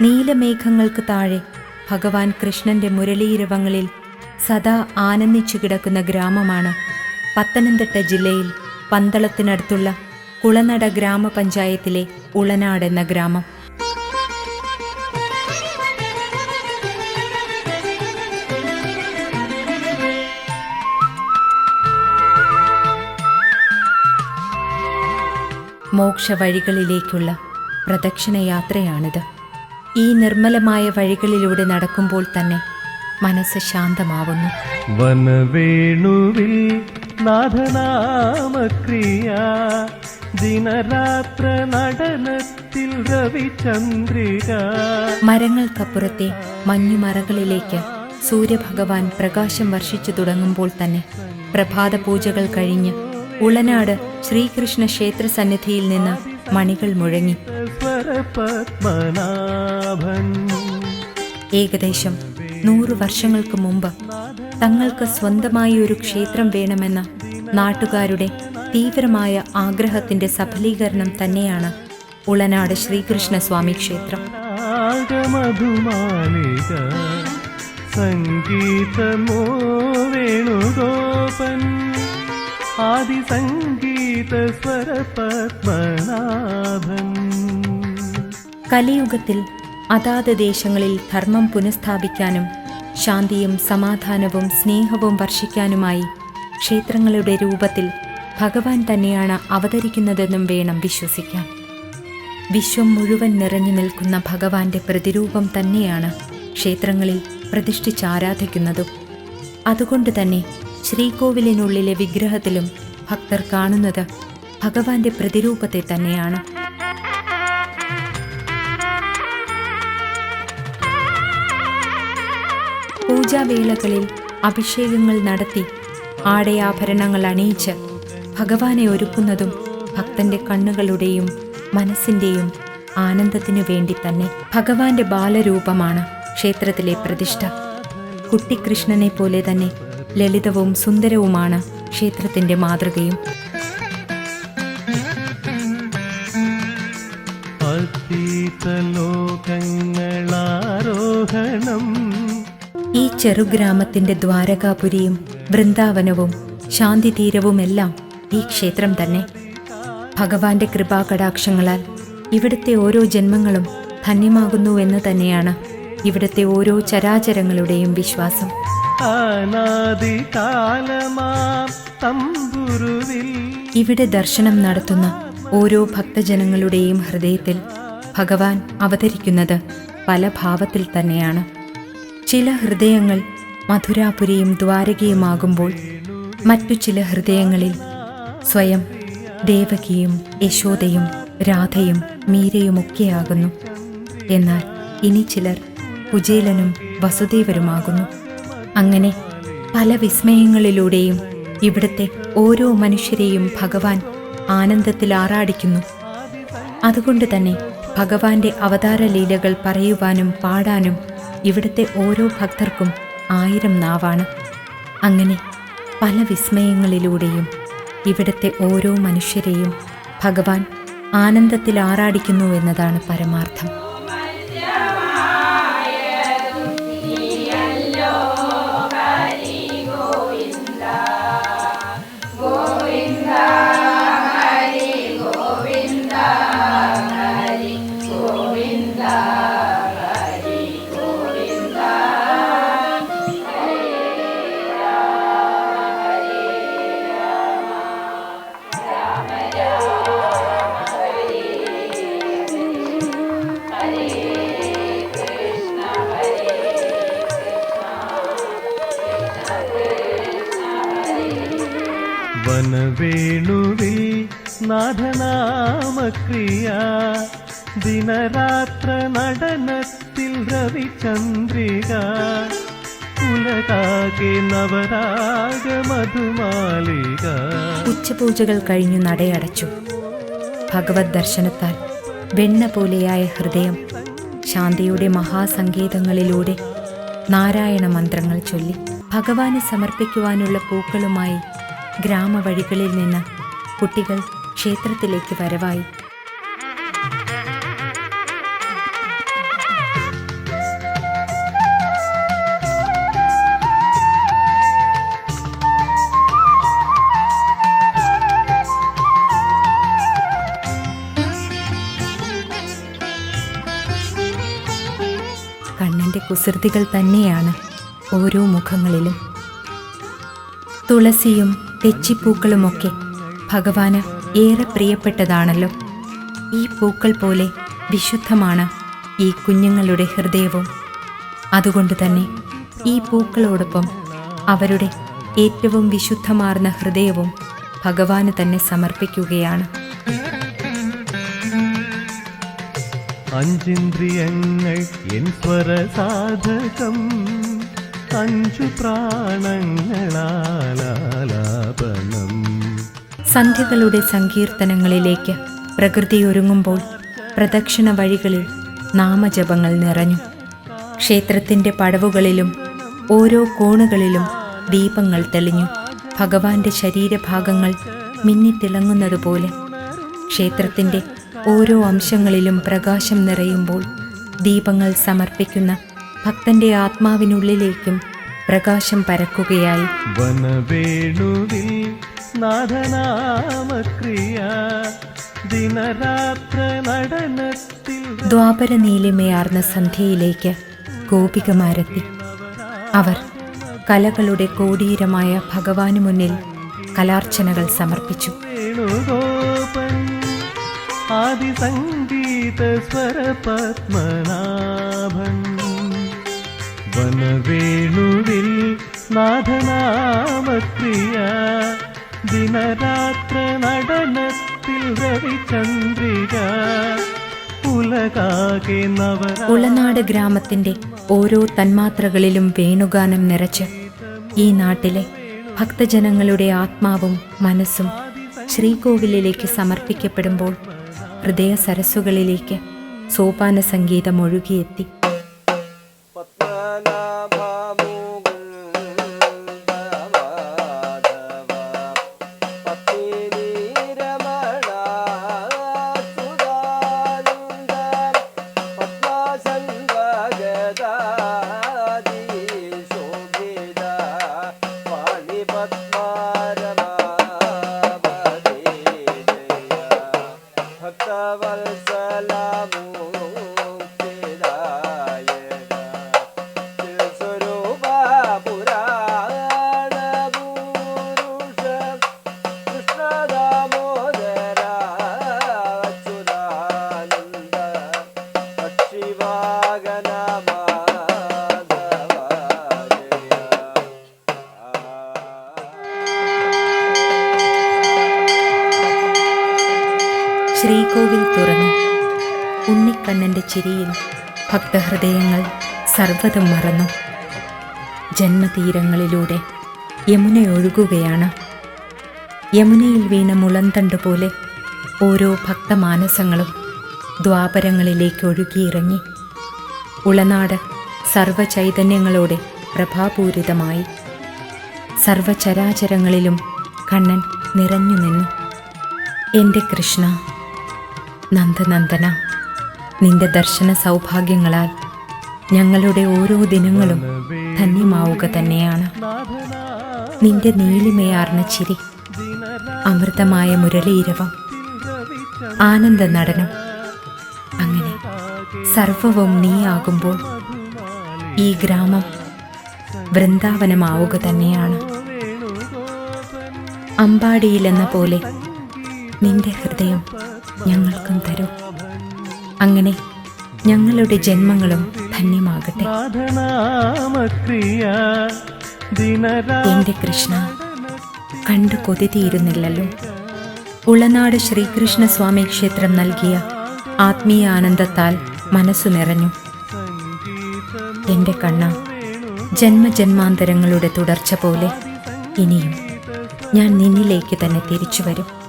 നീലമേഘങ്ങൾക്ക് താഴെ ഭഗവാൻ കൃഷ്ണന്റെ മുരളീരവങ്ങളിൽ സദാ ആനന്ദിച്ചു കിടക്കുന്ന ഗ്രാമമാണ് പത്തനംതിട്ട ജില്ലയിൽ പന്തളത്തിനടുത്തുള്ള കുളനട ഗ്രാമപഞ്ചായത്തിലെ ഉളനാട് എന്ന ഗ്രാമം. മോക്ഷ വഴികളിലേക്കുള്ള പ്രദക്ഷിണയാത്രയാണിത്. ഈ നിർമ്മലമായ വഴികളിലൂടെ നടക്കുമ്പോൾ തന്നെ മനസ്സ് ശാന്തമാവുന്നു. വനവേണുവിൽ നാഥനാമക്രിയ ദിനരാത്ര നടനത്തിൽ രവിചന്ദ്രിക. മരങ്ങൾക്കപ്പുറത്തെ മഞ്ഞുമറകളിലേക്ക് സൂര്യഭഗവാൻ പ്രകാശം വർഷിച്ചു തുടങ്ങുമ്പോൾ തന്നെ പ്രഭാത പൂജകൾ കഴിഞ്ഞ് ഉളനാട് ശ്രീകൃഷ്ണ ക്ഷേത്ര സന്നിധിയിൽ നിന്ന് മണികൾ മുഴങ്ങി. ഏകദേശം നൂറു വർഷങ്ങൾക്ക് മുമ്പ് തങ്ങൾക്ക് സ്വന്തമായി ഒരു ക്ഷേത്രം വേണമെന്ന നാട്ടുകാരുടെ തീവ്രമായ ആഗ്രഹത്തിന്റെ സഫലീകരണം തന്നെയാണ് ഉളനാട് ശ്രീകൃഷ്ണസ്വാമി ക്ഷേത്രം. സംഗീതമോ വേണുഗോപൻ. ആദിസംഗീത സ്വരപത്മനാഭൻ കലിയുഗത്തിൽ അതാത് ദേശങ്ങളിൽ ധർമ്മം പുനഃസ്ഥാപിക്കാനും ശാന്തിയും സമാധാനവും സ്നേഹവും വർഷിക്കാനുമായി ക്ഷേത്രങ്ങളുടെ രൂപത്തിൽ ഭഗവാൻ തന്നെയാണ് അവതരിക്കുന്നതെന്നും വേണം വിശ്വസിക്കാൻ. വിശ്വം മുഴുവൻ നിറഞ്ഞു നിൽക്കുന്ന ഭഗവാന്റെ പ്രതിരൂപം തന്നെയാണ് ക്ഷേത്രങ്ങളിൽ പ്രതിഷ്ഠിച്ച് ആരാധിക്കുന്നതും. അതുകൊണ്ട് തന്നെ ശ്രീകോവിലിനുള്ളിലെ വിഗ്രഹത്തിലും ഭക്തർ കാണുന്നത് ഭഗവാന്റെ പ്രതിരൂപത്തെ തന്നെയാണ്. പൂജാവേളകളിൽ അഭിഷേകങ്ങൾ നടത്തി ആടയാഭരണങ്ങൾ അണിയിച്ച് ഭഗവാനെ ഒരുക്കുന്നതും ഭക്തന്റെ കണ്ണുകളുടെയും മനസ്സിന്റെയും ആനന്ദത്തിനു വേണ്ടി തന്നെ. ഭഗവാന്റെ ബാലരൂപമാണ് ക്ഷേത്രത്തിലെ പ്രതിഷ്ഠ. കുട്ടിക്കൃഷ്ണനെ പോലെ തന്നെ ലളിതവും സുന്ദരവുമാണ് ക്ഷേത്രത്തിന്റെ മാതൃകയും. ഈ ചെറുഗ്രാമത്തിന്റെ ദ്വാരകാപുരിയും വൃന്ദാവനവും ശാന്തിതീരവുമെല്ലാം ഈ ക്ഷേത്രം തന്നെ. ഭഗവാന്റെ കൃപാകടാക്ഷങ്ങളാൽ ഇവിടുത്തെ ഓരോ ജന്മങ്ങളും ധന്യമാകുന്നുവെന്ന് തന്നെയാണ് ഇവിടുത്തെ ഓരോ ചരാചരങ്ങളുടെയും വിശ്വാസം. ഇവിടെ ദർശനം നടത്തുന്ന ഓരോ ഭക്തജനങ്ങളുടെയും ഹൃദയത്തിൽ ഭഗവാൻ അവതരിക്കുന്നത് പല ഭാവത്തിൽ തന്നെയാണ്. ചില ഹൃദയങ്ങൾ മധുരാപുരിയും ദ്വാരകയുമാകുമ്പോൾ മറ്റു ചില ഹൃദയങ്ങളിൽ സ്വയം ദേവകിയും യശോദയും രാധയും മീരയുമൊക്കെയാകുന്നു. എന്നാൽ ഇനി ചിലർ കുചേലനും വസുദേവരുമാകുന്നു. അങ്ങനെ പല വിസ്മയങ്ങളിലൂടെയും ഇവിടുത്തെ ഓരോ മനുഷ്യരെയും ഭഗവാൻ ആനന്ദത്തിൽ ആറാടിക്കുന്നു. അതുകൊണ്ട് തന്നെ ഭഗവാന്റെ അവതാര ലീലകൾ പറയുവാനും പാടാനും ഇവിടുത്തെ ഓരോ ഭക്തർക്കും ആയിരം നാവാണ്. അങ്ങനെ പല വിസ്മയങ്ങളിലൂടെയും ഇവിടുത്തെ ഓരോ മനുഷ്യരെയും ഭഗവാൻ ആനന്ദത്തിൽ ആറാടിക്കുന്നു എന്നതാണ് പരമാർത്ഥം. വനവേണുവിൽ നാഥനാമക്രിയ. ദിനരാത്ര നടനത്തിൽ രവിചന്ദ്രിക. ഉലകാകെ നവരാഗ മധുമാലിക ഉച്ചപൂജകൾ കഴിഞ്ഞു നടയടച്ചു. ഭഗവത് ദർശനത്താൽ വെണ്ണ പോലെയായ ഹൃദയം ശാന്തിയുടെ മഹാസങ്കേതങ്ങളിലൂടെ നാരായണ മന്ത്രങ്ങൾ ചൊല്ലി ഭഗവാന് സമർപ്പിക്കുവാനുള്ള പൂക്കളുമായി ഗ്രാമവഴികളിൽ നിന്ന് കുട്ടികൾ ക്ഷേത്രത്തിലേക്ക് വരവായി. കണ്ണന്റെ കുസൃതികൾ തന്നെയാണ് ഓരോ മുഖങ്ങളിലും. തുളസിയും തെച്ചിപ്പൂക്കളുമൊക്കെ ഭഗവാന് ഏറെ പ്രിയപ്പെട്ടതാണല്ലോ. ഈ പൂക്കൾ പോലെ വിശുദ്ധമാണ് ഈ കുഞ്ഞുങ്ങളുടെ ഹൃദയവും. അതുകൊണ്ട് തന്നെ ഈ പൂക്കളോടൊപ്പം അവരുടെ ഏറ്റവും വിശുദ്ധമാർന്ന ഹൃദയവും ഭഗവാന് തന്നെ സമർപ്പിക്കുകയാണ്. അഞ്ചിന്ദ്രിയങ്ങൾ എൻ സ്വരസാധകം. അഞ്ചു പ്രാണങ്ങളാലാലാപനം. സന്ധ്യകളുടെ സങ്കീർത്തനങ്ങളിലേക്ക് പ്രകൃതി ഒരുങ്ങുമ്പോൾ പ്രദക്ഷിണ വഴികളിൽ നാമജപങ്ങൾ നിറഞ്ഞു. ക്ഷേത്രത്തിന്റെ പടവുകളിലും ഓരോ കോണുകളിലും ദീപങ്ങൾ തെളിഞ്ഞു. ഭഗവാന്റെ ശരീരഭാഗങ്ങൾ മിന്നിത്തിളങ്ങുന്നതുപോലെ ക്ഷേത്രത്തിന്റെ ഓരോ അംശങ്ങളിലും പ്രകാശം നിറയുമ്പോൾ ദീപങ്ങൾ സമർപ്പിക്കുന്ന ഭക്തന്റെ ആത്മാവിനുള്ളിലേക്കും പ്രകാശം പരക്കുകയായി. വനവേണുവിൽ നാഥനാമക്രിയ ദിനരാത്ര നടനത്തിൽ ദ്വാപര നീലിമയാർന്ന സന്ധ്യയിലേക്ക് ഗോപികമാരെത്തി. അവർ കലകളുടെ കോടീരമായ ഭഗവാന് മുന്നിൽ കലാർച്ചനകൾ സമർപ്പിച്ചു. ആദിസംഗീത സ്വരപത്മനാഭൻ വനവേണുവിൽ നാഥനാമക്രിയ ദിനരാത്ര നടനത്തിൽ രവിചന്ദ്രിക. ഉളനാട് ഗ്രാമത്തിന്റെ ഓരോ തന്മാത്രകളിലും വേണുഗാനം നിറച്ച് ഈ നാട്ടിലെ ഭക്തജനങ്ങളുടെ ആത്മാവും മനസ്സും ശ്രീകോവിലിലേക്ക് സമർപ്പിക്കപ്പെടുമ്പോൾ ഹൃദയ സരസ്സുകളിലേക്ക് സോപാന സംഗീതം ഒഴുകിയെത്തി. ഉണ്ണിക്കണ്ണന്റെ ചിരിയിൽ ഭക്തഹൃദയങ്ങൾ സർവതും മറന്നു. ജന്മതീരങ്ങളിലൂടെ യമുന ഒഴുകുകയാണ്. യമുനയിൽ വീണ മുളന്തണ്ട് പോലെ ഓരോ ഭക്തമാനസങ്ങളും ദ്വാപരങ്ങളിലേക്ക് ഒഴുകിയിറങ്ങി. ഉളനാട് സർവചൈതന്യങ്ങളോടെ പ്രഭാപൂരിതമായി. സർവചരാചരങ്ങളിലും കണ്ണൻ നിറഞ്ഞു നിന്നു. എന്റെ കൃഷ്ണ നന്ദനന്ദന. നിന്റെ ദർശന സൗഭാഗ്യങ്ങളാൽ ഞങ്ങളുടെ ഓരോ ദിനങ്ങളും ധന്യമാവുക തന്നെയാണ്. നിന്റെ നീലിമയാർന്ന ചിരി അമൃതമായ മുരളീരവം ആനന്ദ നടനം. അങ്ങനെ സർവവും നീയാകുമ്പോൾ ഈ ഗ്രാമം വൃന്ദാവനമാവുക തന്നെയാണ്. അമ്പാടിയിലെന്ന പോലെ നിന്റെ ഹൃദയം ഞങ്ങൾക്കും തരൂ. അങ്ങനെ ഞങ്ങളുടെ ജന്മങ്ങളും ധന്യമാകട്ടെ. എന്റെ കൃഷ്ണ കണ്ടു കൊതിരുന്നില്ലല്ലോ ഉളനാട് ശ്രീകൃഷ്ണ സ്വാമി ക്ഷേത്രം നൽകിയ ആത്മീയ ആനന്ദത്താൽ മനസ്സു നിറഞ്ഞു. എന്റെ കണ്ണ ജന്മജന്മാന്തരങ്ങളുടെ തുടർച്ച പോലെ ഇനിയും ഞാൻ നിന്നിലേക്ക് തന്നെ തിരിച്ചു വരും.